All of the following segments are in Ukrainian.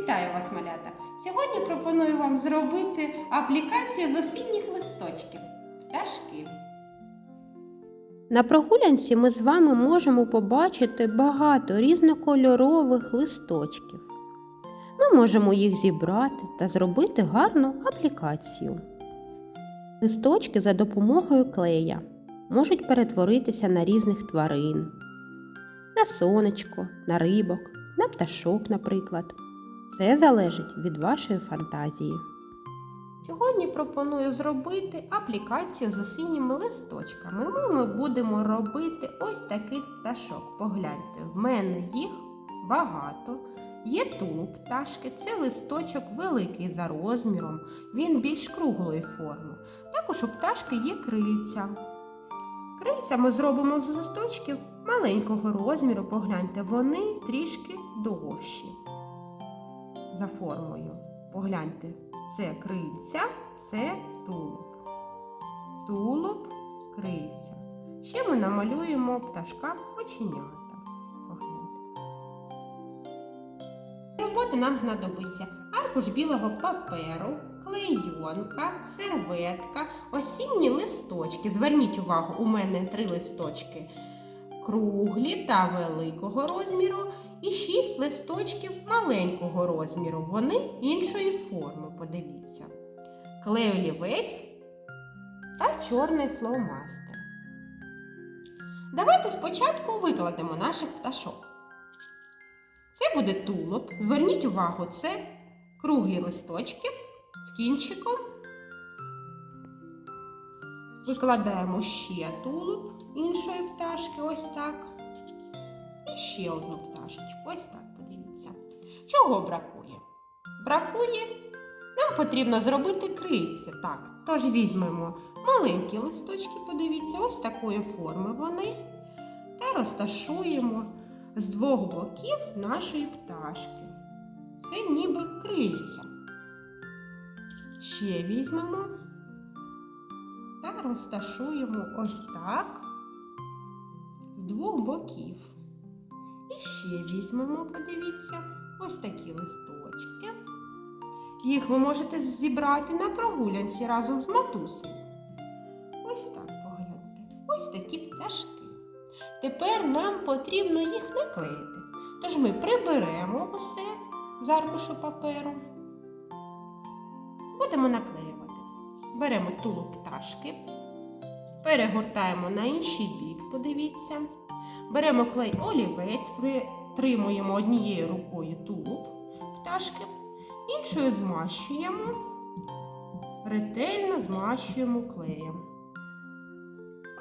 Вітаю вас, малята! Сьогодні пропоную вам зробити аплікацію з осінніх листочків пташки. На прогулянці ми з вами можемо побачити багато різнокольорових листочків. Ми можемо їх зібрати та зробити гарну аплікацію. Листочки за допомогою клея можуть перетворитися на різних тварин, на сонечко, на рибок, на пташок, наприклад. Це залежить від вашої фантазії. Сьогодні пропоную зробити аплікацію з осінніми листочками. Ми, ми будемо робити ось таких пташок. Погляньте, в мене їх багато. Є тулуб пташки, це листочок великий за розміром, він більш круглої форми. Також у пташки є крильця. Крильця ми зробимо з листочків маленького розміру. Погляньте, вони трішки довші за формою. Погляньте, це крильця, це тулуб. Тулуб, крильця. Ще ми намалюємо пташка оченята. Погляньте. Роботи нам знадобиться аркуш білого паперу, клейонка, серветка, осінні листочки. Зверніть увагу, у мене три листочки круглі та великого розміру і шість листочків маленького розміру. Вони іншої форми, подивіться. Клей олівець та чорний флоумастер. Давайте спочатку викладемо наших пташок. Це буде тулуб. Зверніть увагу, це круглі листочки з кінчиком. Викладаємо ще тулуб іншої пташки, ось так. І ще одну пташечку. Ось так, подивіться. Чого бракує? Бракує. Нам потрібно зробити крильця. Так, тож візьмемо маленькі листочки, подивіться, ось такої форми вони. Та розташуємо з двох боків нашої пташки. Це ніби крильця. Ще візьмемо розташуємо ось так з двох боків. І ще візьмемо, подивіться, ось такі листочки. Їх ви можете зібрати на прогулянці разом з матусею. Ось так погляньте. Ось такі пташки. Тепер нам потрібно їх наклеїти. Тож ми приберемо усе з аркушу паперу. Будемо наклеювати. Беремо тулуб пташки, перегортаємо на інший бік, подивіться. Беремо клей олівець, притримуємо однією рукою тулуб пташки, іншою змащуємо, ретельно змащуємо клеєм.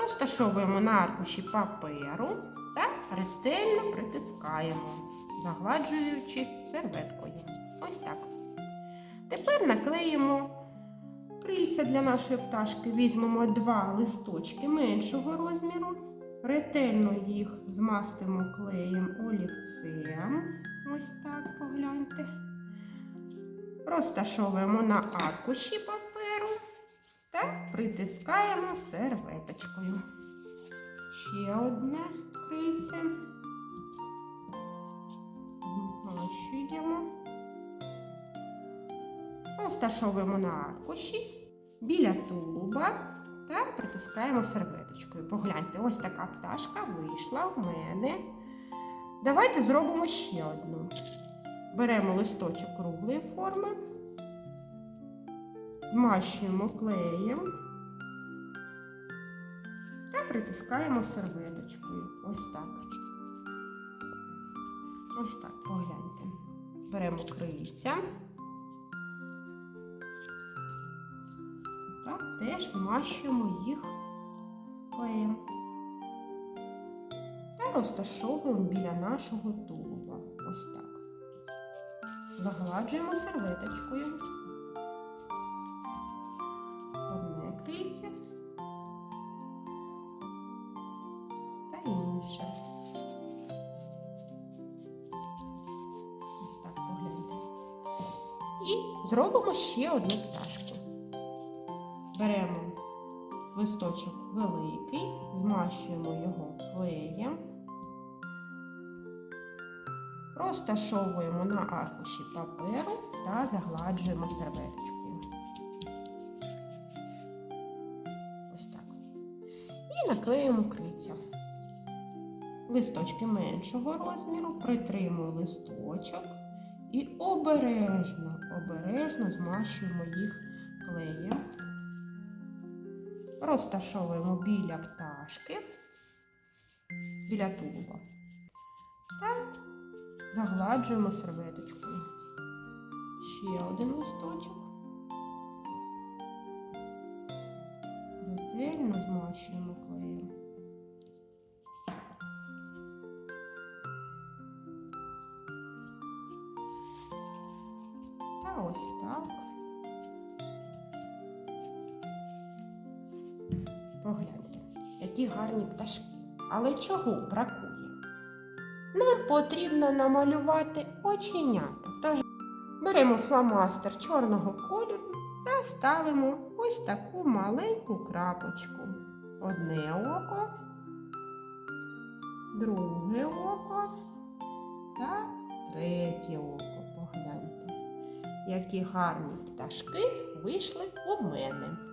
Розташовуємо на аркуші паперу та ретельно притискаємо, загладжуючи серветкою. Ось так. Тепер наклеїмо крильця для нашої пташки. Візьмемо два листочки меншого розміру. Ретельно їх змастимо клеєм олівцем. Ось так, погляньте. Розташовуємо на аркуші паперу та притискаємо серветочкою. Ще одне крильце. Розташовуємо на аркуші біля тулуба та притискаємо серветочкою. Погляньте, ось така пташка вийшла в мене. Давайте зробимо ще одну. Беремо листочок круглої форми, змащуємо клеєм та притискаємо серветочкою. Ось так. Ось так, погляньте. Беремо крильця. Та теж змащуємо їх клеєм та розташовуємо біля нашого тулуба. Ось так. Загладжуємо серветочкою. Одне крильце та інше. Ось так погляньте. І зробимо ще одну пташку. Беремо листочок великий, змащуємо його клеєм розташовуємо на аркуші паперу та загладжуємо серветочкою. Ось так. І наклеїмо криця. Листочки меншого розміру, притримую листочок і обережно, обережно змащуємо їх клеєм. Розташовуємо біля пташки, біля тулуба. Та загладжуємо серветочкою. Ще один листочок. Ретельно змащуємо клеєм. Та ось так. Погляньте, які гарні пташки. Але чого бракує? Нам потрібно намалювати оченята. Тож беремо фломастер чорного кольору та ставимо ось таку маленьку крапочку. Одне око, друге око та третє око. Погляньте, які гарні пташки вийшли у мене.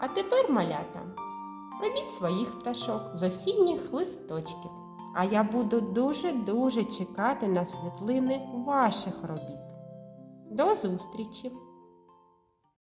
А тепер, малята, робіть своїх пташок з осінніх листочків. А я буду дуже-дуже чекати на світлини ваших робіт. До зустрічі!